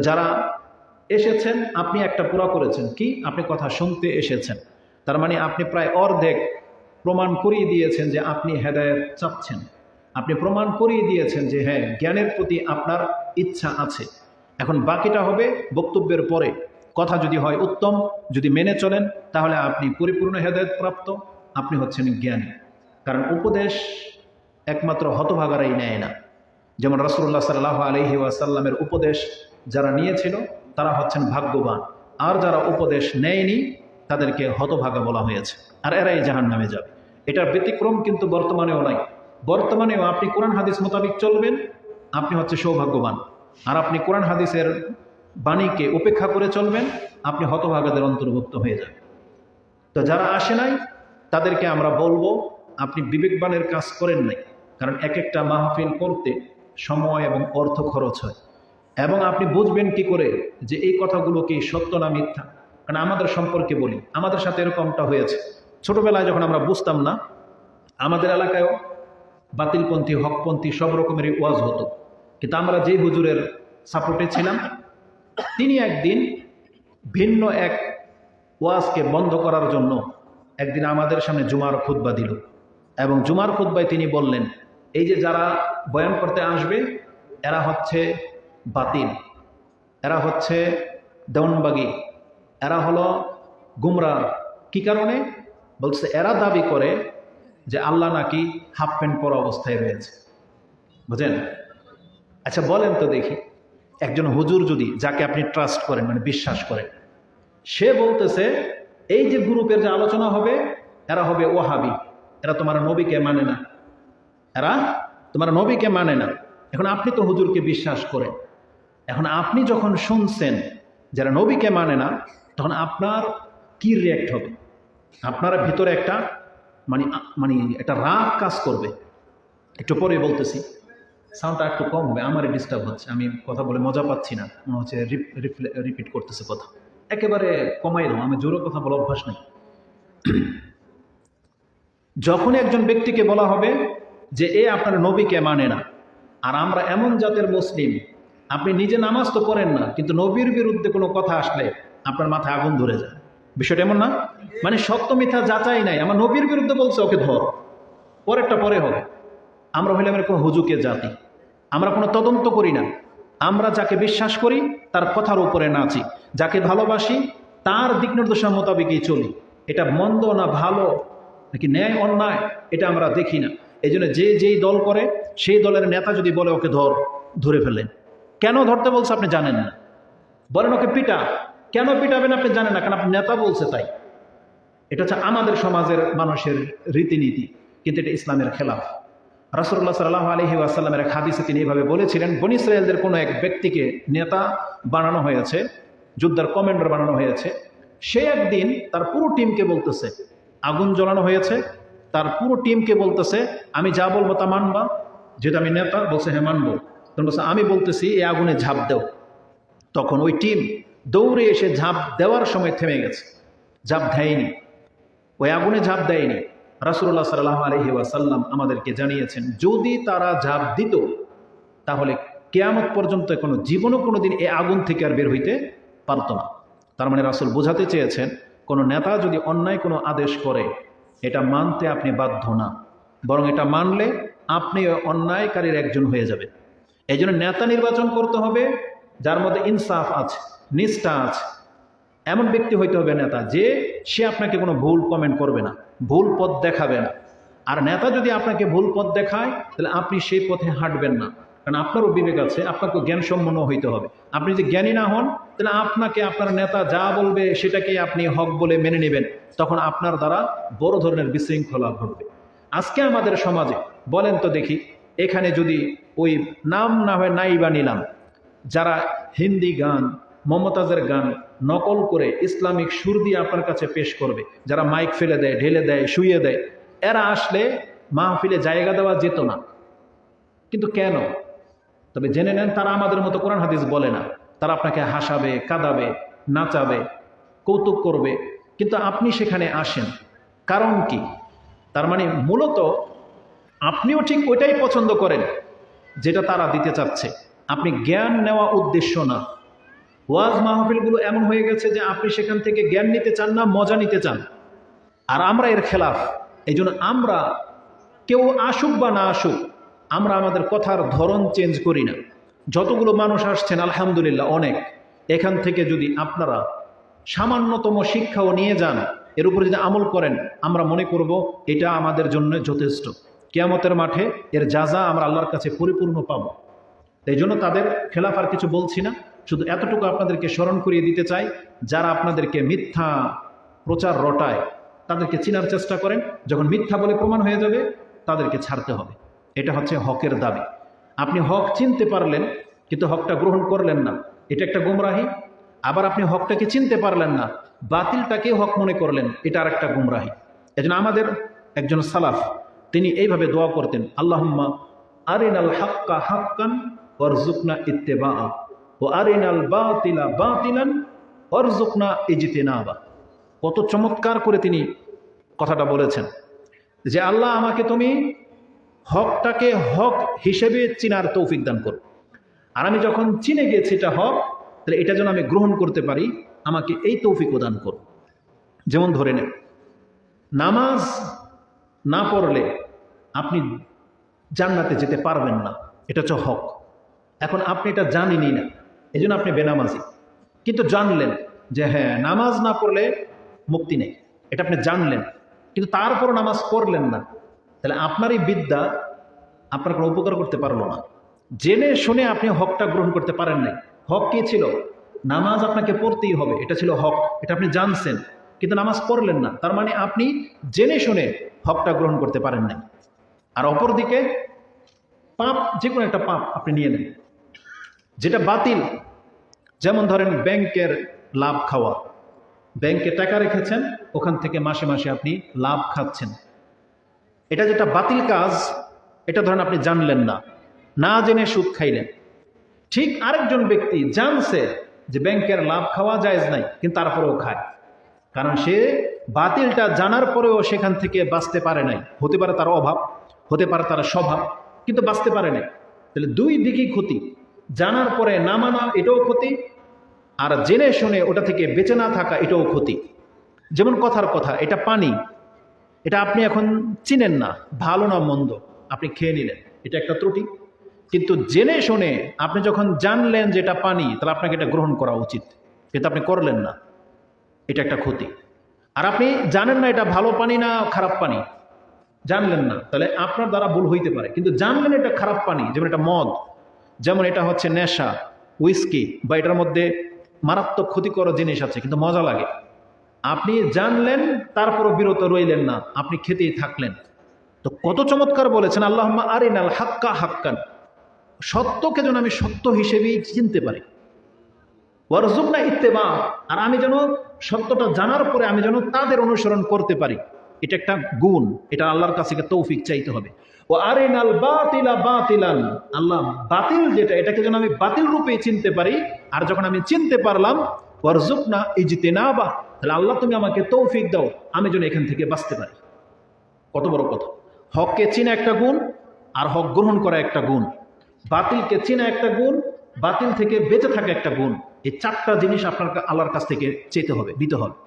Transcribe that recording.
যারা এসেছেন, আপনি একটা পুরা করেছেন। কি? আপনি কথা শুনতে এসেছেন। তার মানে আপনি প্রায় অর্ধেক প্রমাণ করিয়ে দিয়েছেন যে আপনি হেদায়ত চাচ্ছেন। আপনি প্রমাণ করিয়ে দিয়েছেন যে হ্যাঁ জ্ঞানের প্রতি আপনার ইচ্ছা আছে। এখন বাকিটা হবে বক্তব্যের পরে। কথা যদি হয় উত্তম, যদি মেনে চলেন, তাহলে আপনি পরিপূর্ণ হেদায়ত প্রাপ্ত। আপনি হচ্ছেন জ্ঞানী। কারণ উপদেশ একমাত্র হতভাগারাই নেয় না। যেমন রসুল্লাহ সাল্লাহ আলহি ওয়াসাল্লামের উপদেশ যারা নিয়েছিল, তারা হচ্ছেন ভাগ্যবান। আর যারা উপদেশ নেয়নি, তাদেরকে হতভাগা বলা হয়েছে। আর এরাই জাহান নামে যাবে। এটার ব্যতিক্রম কিন্তু বর্তমানেও নাই। বর্তমানেও আপনি কোরআন হাদিস মোতাবিক চলবেন, আপনি হচ্ছে সৌভাগ্যবান। আর আপনি কোরআন হাদিসের বাণীকে উপেক্ষা করে চলবেন, আপনি হতভাগাদের অন্তর্ভুক্ত হয়ে যাবেন। তো যারা আসে নাই, তাদেরকে আমরা বলব, আপনি বিবেকবানের কাজ করেন নাই। কারণ এক একটা মাহফিল করতে সময় এবং অর্থ খরচ হয়। এবং আপনি বুঝবেন কি করে যে এই কথাগুলো কি সত্য না মিথ্যা? কারণ আমাদের সম্পর্কে বলি, আমাদের সাথে এরকমটা হয়েছে। ছোটবেলায় যখন আমরা বুঝতাম না, আমাদের এলাকায়ও বাতিলপন্থী, হকপন্থী সব রকমেরই ওয়াজ হতো। কিন্তু আমরা যেই হুজুরের সাপোর্টে ছিলাম, তিনি একদিন ভিন্ন এক ওয়াজকে বন্ধ করার জন্য একদিন আমাদের সামনে জুমার খুদ্া দিল। এবং জুমার খুদ্বায় তিনি বললেন, এই যে যারা বয়ান করতে আসবে, এরা হচ্ছে বাতিল। এরা হচ্ছে দেওনবাগি এরা হলো গুমরা কি কারণে? বলছে এরা দাবি করে যে আল্লাহ নাকি হাফ প্যান্ট পরা অবস্থায় রয়েছে। বুঝেন আচ্ছা বলেন তো দেখি। একজন হুজুর যদি, যাকে আপনি ট্রাস্ট করেন মানে বিশ্বাস করেন, সে বলতেছে, এই যে গ্রুপের যে আলোচনা হবে, এরা হবে ওহাবি এরা তোমার নবীকে মানে না। এরা তোমার নবীকে মানে না। এখন আপনি তো হুজুরকে বিশ্বাস করেন। এখন আপনি যখন শুনছেন যারা নবীকে মানে না, তখন আপনার কি রিয়াক্ট হবে? আপনার ভিতরে একটা মানে মানে একটা রাগ কাজ করবে। একটু পরে বলতেছি সাউন্ডটা একটু কম হবে, আমারই ডিস্টার্ব হচ্ছে, আমি কথা বলে মজা পাচ্ছি না, মনে হচ্ছে রিপিট করতেছে কথা। একেবারে কমাই দাও, আমি জোরে কথা বলা অভ্যাস নেই। যখন একজন ব্যক্তিকে বলা হবে যে, এ আপনার নবীকে মানে না, আর আমরা এমন জাতের মুসলিম আপনি নিজে নামাজ তো পড়েন না, কিন্তু নবীর বিরুদ্ধে কোনো কথা আসলে আপনার মাথায় আগুন ধরে যায়। বিষয়টা এমন না? মানে সত্য মিথ্যা যাচাই নাই। আমার নবীর বিরুদ্ধে বলছে, ওকে ধর। পরেরটা পরে হবে। আমরা হইলে আমরা কোনো হুজুকে জাতি। আমরা কোনো তদন্ত করি না। আমরা যাকে বিশ্বাস করি, তার কথার উপরে নাচি। যাকে ভালোবাসি, তার দিক নির্দেশনা মোতাবেকই চলি। এটা মন্দ না ভালো? নাকি ন্যায়, অন্যায়? এটা আমরা দেখি না। এই যে যেই দল করে, সেই দলের নেতা যদি বলে, ওকে ধর, ধরে ফেলেন। কেন ধরতে বলছে আপনি জানেন না। বলেন ওকে, পিটা, কেন পিটাবেন আপনি জানেন না, কারণ আপনি নেতা বলছে তাই। এটা হচ্ছে আমাদের সমাজের মানুষের রীতিনীতি, কিন্তু এটা ইসলামের খেলাফ। রাসুল্লাহ সাল্লাহ আলহি আসাল্লামের এক হাদিসে তিনি এইভাবে বলেছিলেন, বনি ইসরায়েলদের কোনো এক ব্যক্তিকে নেতা বানানো হয়েছে, যুদ্ধার কমান্ডার বানানো হয়েছে, সে একদিন তার পুরো টিমকে বলতেছে, আগুন জ্বলানো হয়েছে, তার পুরো টিমকে বলতেছে, আমি যা বলব তা মানবা যেটা আমি নেতা, বলছে হ্যাঁ মানবো। আমি বলতেছি এই আগুনে ঝাঁপ দেও। তখন ওই টিম দৌড়ে এসে ঝাঁপ দেওয়ার সময় থেমে গেছে। ঝাঁপ দেয়নি। ওই আগুনে ঝাঁপ দেয়নি। রাসুল্লাহ সাল্লাহ আলহি ওয়াসাল্লাম আমাদেরকে জানিয়েছেন, যদি তারা ঝাঁপ দিত, তাহলে কেয়ামত পর্যন্ত কোনো জীবনও কোনো দিন এ আগুন থেকে আর বের হইতে পারত না। তার মানে রাসুল বোঝাতে চেয়েছেন, কোনো নেতা যদি অন্যায় কোনো আদেশ করে, এটা মানতে আপনি বাধ্য না। বরং এটা মানলে আপনি অন্যায়কারীর একজন হয়ে যাবে এই জন্য নেতা নির্বাচন করতে হবে, যার মধ্যে ইনসাফ আছে, নিষ্ঠা আছে। এমন ব্যক্তি হইতে হবে নেতা, যে সে আপনাকে কোনো ভুল কমেন্ট করবে না, ভুল পথ দেখাবে না। আর নেতা যদি আপনাকে ভুল পথ দেখায়, তাহলে আপনি সেই পথে হাঁটবেন না। কারণ আপনারও বিবেক আছে, আপনাকে জ্ঞান সম্পন্ন হইতে হবে। আপনি যদি জ্ঞানী না হন, তাহলে আপনাকে, আপনার নেতা যা বলবে, সেটাকে আপনি হক বলে মেনে নেবেন। তখন আপনার দ্বারা বড় ধরনের বিশৃঙ্খলা ঘটবে। আজকে আমাদের সমাজে, বলেন তো দেখি এখানে যদি ওই নাম না হয় নাই বা নিলাম, যারা হিন্দি গান, মমতাজের গান নকল করে ইসলামিক সুর দিয়ে আপনার কাছে পেশ করবে, যারা মাইক ফেলে দেয়, ঢেলে দেয় শুয়ে দেয়, এরা আসলে মাহফিলে জায়গা দেওয়া যেত না। কিন্তু কেন? তবে জেনে নেন, তারা আমাদের মতো কোরআন হাদিস বলে না। তারা আপনাকে হাসাবে, কাঁদাবে, নাচাবে, কৌতুক করবে। কিন্তু আপনি সেখানে আসেন। কারণ কি? তার মানে মূলত আপনিও ঠিক ওইটাই পছন্দ করেন, যেটা তারা দিতে চাচ্ছে। আপনি জ্ঞান নেওয়া উদ্দেশ্য না। ওয়াজ মাহফিলগুলো এমন হয়ে গেছে যে আপনি সেখান থেকে জ্ঞান নিতে চান না, মজা নিতে চান। আর আমরা এর খেলাফ। এই আমরা কেউ আসুক বা না আসুক, আমরা আমাদের কথার ধরন চেঞ্জ করি না। যতগুলো মানুষ আসছেন, আলহামদুলিল্লাহ, অনেক। এখান থেকে যদি আপনারা সামান্যতম শিক্ষাও নিয়ে যান, এর উপরে যদি আমল করেন, আমরা মনে করব এটা আমাদের জন্য যথেষ্ট। কেয়ামতের মাঠে এর যাজা আমরা আল্লাহর কাছে পরিপূর্ণ পাব। এই জন্য তাদের খেলাফ আর কিছু বলছি না। শুধু এতটুকু আপনাদেরকে স্মরণ করিয়ে দিতে চাই, যারা আপনাদেরকে মিথ্যা প্রচার রটায়, তাদেরকে চিনার চেষ্টা করেন। যখন মিথ্যা বলে প্রমাণ হয়ে যাবে, তাদেরকে ছাড়তে হবে। এটা হচ্ছে হকের দাবি। আপনি হক চিনতে পারলেন, কিন্তু হকটা গ্রহণ করলেন না। এটা একটা গুমরাহি। আবার আপনি হকটাকে চিনতে পারলেন না বাতিলটাকে হক মনে করলেন। এটা আর একটা গুমরাহি। এজন্য আমাদের একজন সালাফ তিনি এইভাবে দোয়া করতেন, আল্লাহম্মা আরিনাল হাক্কা হাক্কান ওয়ারজুকনা ইত্তেবা ও আরিনাল বাতিলা বাতিলান ওয়ারজুকনা ইজতিনাবা। কত চমৎকার করে তিনি কথাটা বলেছেন যে, আল্লাহ আমাকে তুমি হকটাকে হক হিসেবে চিনার তৌফিক দান করো। আর আমি যখন চিনে গেছি এটা হক, তাহলে এটা যেন আমি গ্রহণ করতে পারি, আমাকে এই তৌফিক দান করো। যেমন ধরে নেন, নামাজ না পড়লে আপনি জান্নাতে যেতে পারবেন না। এটা হচ্ছে হক। এখন আপনি এটা জানেনই না। এই জন্য আপনি বেনামাজি। কিন্তু জানলেন যে হ্যাঁ নামাজ না পড়লে মুক্তি নেই। এটা আপনি জানলেন। কিন্তু তারপরও নামাজ পড়লেন না। তাহলে আপনার এই বিদ্যা আপনার কোনো উপকার করতে পারল না। জেনে শুনে আপনি হকটা গ্রহণ করতে পারেন নাই। হক কি ছিল? নামাজ আপনাকে পড়তেই হবে। এটা ছিল হক। এটা আপনি জানছেন। কিন্তু নামাজ পড়লেন না। তার মানে আপনি জেনে শুনে হকটা গ্রহণ করতে পারেন নাই। আর অপরদিকে পাপ যে কোনো একটা পাপ আপনি নিয়ে নেন, যেটা বাতিল। যেমন ধরেন ব্যাংকের লাভ খাওয়া। ব্যাংকে টাকা রেখেছেন, ওখান থেকে মাসে মাসে আপনি লাভ খাচ্ছেন। এটা যেটা বাতিল কাজ, এটা ধরেন আপনি জানলেন না। না জেনে সুদ খাইলেন। ঠিক আরেকজন ব্যক্তি জানছে যে ব্যাংকের লাভ খাওয়া যায় নাই, কিন্তু তারপরেও খায়। কারণ সে বাতিলটা জানার পরেও সেখান থেকে বাঁচতে পারে নাই। হতে পারে তার অভাব। হতে পারে তারা স্বভাব, কিন্তু বাঁচতে পারে নাই। তাহলে দুই দিকেই ক্ষতি। জানার পরে না মানা, এটাও ক্ষতি। আর জেনে শুনে ওটা থেকে বেঁচে না থাকা, এটাও ক্ষতি। যেমন কথার কথা, এটা পানি। এটা আপনি এখন চিনেন না, ভালো না মন্দ। আপনি খেয়ে নিলেন, এটা একটা ত্রুটি। কিন্তু জেনে শুনে আপনি যখন জানলেন যে এটা পানি, তাহলে আপনাকে এটা গ্রহণ করা উচিত। কিন্তু আপনি করলেন না, এটা একটা ক্ষতি। আর আপনি জানেন না এটা ভালো পানি না খারাপ পানি। জানলেন না, তাহলে আপনার দ্বারা ভুল হইতে পারে। কিন্তু জানলেন এটা খারাপ পানি, যেমন এটা মদ, যেমন এটা হচ্ছে নেশা উইস্কি বা এটার মধ্যে মারাত্মক ক্ষতিকর জিনিস আছে, কিন্তু মজা লাগে। আপনি জানলেন, তারপরও বিরত রইলেন না, আপনি খেতেই থাকলেন। তো কত চমৎকার বলেছেন আল্লাহ আরিনাল হাক্কা হাক্কান। সত্যকে যেন আমি সত্য হিসেবেই চিনতে পারি। ওয়ারজুক না ইত্তেবা, আর আমি যেন সত্যটা জানার পরে আমি যেন তাদের অনুসরণ করতে পারি। এটা একটা গুণ, এটা আল্লাহর কাছে তৌফিক চাইতে হবে। ও আরিনাল বাতিলা বাতিলান, আল্লাহ বাতিল যেটা, এটাকে যেন আমি বাতিল রূপে চিনতে পারি, আর যখন আমি চিনতে পারলাম ওয়ারজুক না ইজিতে না বা তাহলে আল্লাহ তুমি আমাকে তৌফিক দাও, আমি যেন এখান থেকে বাঁচতে পারি। কত বড় কথা। হককে চিনা একটা গুণ, আর হক গ্রহণ করা একটা গুণ। বাতিলকে চেনা একটা গুণ, বাতিল থেকে বেঁচে থাকা একটা গুণ। এই চারটা জিনিস আপনার আল্লাহর কাছ থেকে চেতে হবে, দিতে হবে।